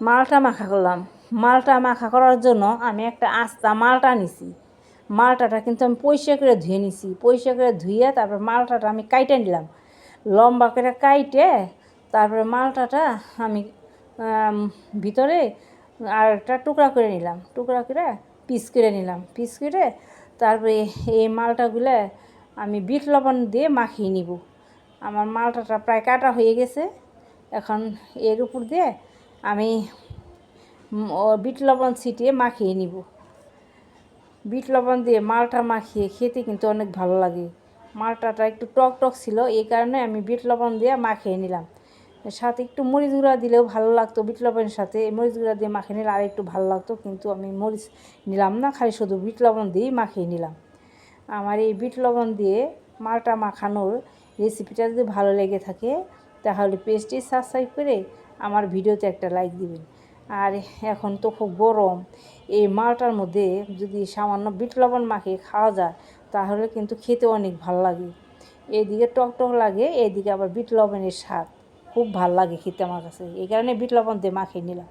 মালটা মাখা করলাম। মালটা মাখা করার জন্য আমি একটা আস্তা মালটা নিছি। মালটাটা কিন্তু আমি পরিষ্কার করে ধুয়ে নিছি। পরিষ্কার করে ধুয়ে তারপর মালটাটা আমি কাইটে নিলাম। লম্বা করে কাইটে তারপরে মালটাটা আমি ভিতরে আর একটা টুকরা করে নিলাম। টুকরা করে পিস করে নিলাম। পিস করে তারপরে এই মালটাগুলো আমি বিট লবণ দিয়ে মাখিয়ে নিব। আমার মালটাটা প্রায় কাটা হয়ে গেছে। এখন এর উপর দিয়ে আমি বিট লবণ ছিটিয়ে মাখিয়ে নিব। বিট লবণ দিয়ে মালটা মাখিয়ে খেতে কিন্তু অনেক ভালো লাগে। মালটাটা একটু টক টক ছিল, এই কারণে আমি বিট লবণ দিয়ে মাখিয়ে নিলাম। সাথে একটু মরিচ গুঁড়া দিলেও ভালো লাগতো বিট লবণের সাথে। মরিচ গুঁড়া দিয়ে মাখিয়ে নিলে আর একটু ভালো লাগতো, কিন্তু আমি মরিচ নিলাম না, খালি শুধু বিট লবণ দিয়েই মাখিয়ে নিলাম। আমার এই বিট লবণ দিয়ে মালটা মাখানোর রেসিপিটা যদি ভালো লেগে থাকে, তাহলে পেস্টটি সাবস্ক্রাইব করে আমার ভিডিওতে একটা লাইক দিবেন। আর এখন তো খুব গরম, এই মালটার মধ্যে যদি সামান্য বিট লবণ মাখিয়ে খাওয়া যায়, তাহলে কিন্তু খেতে অনেক ভালো লাগে। এদিকে টকটক টক লাগে, এদিকে আবার বিট লবণের স্বাদ। খুব ভালো লাগে খেতে আমার কাছে। এই কারণে বিট লবণ দিয়ে মাখিয়ে নিলাম।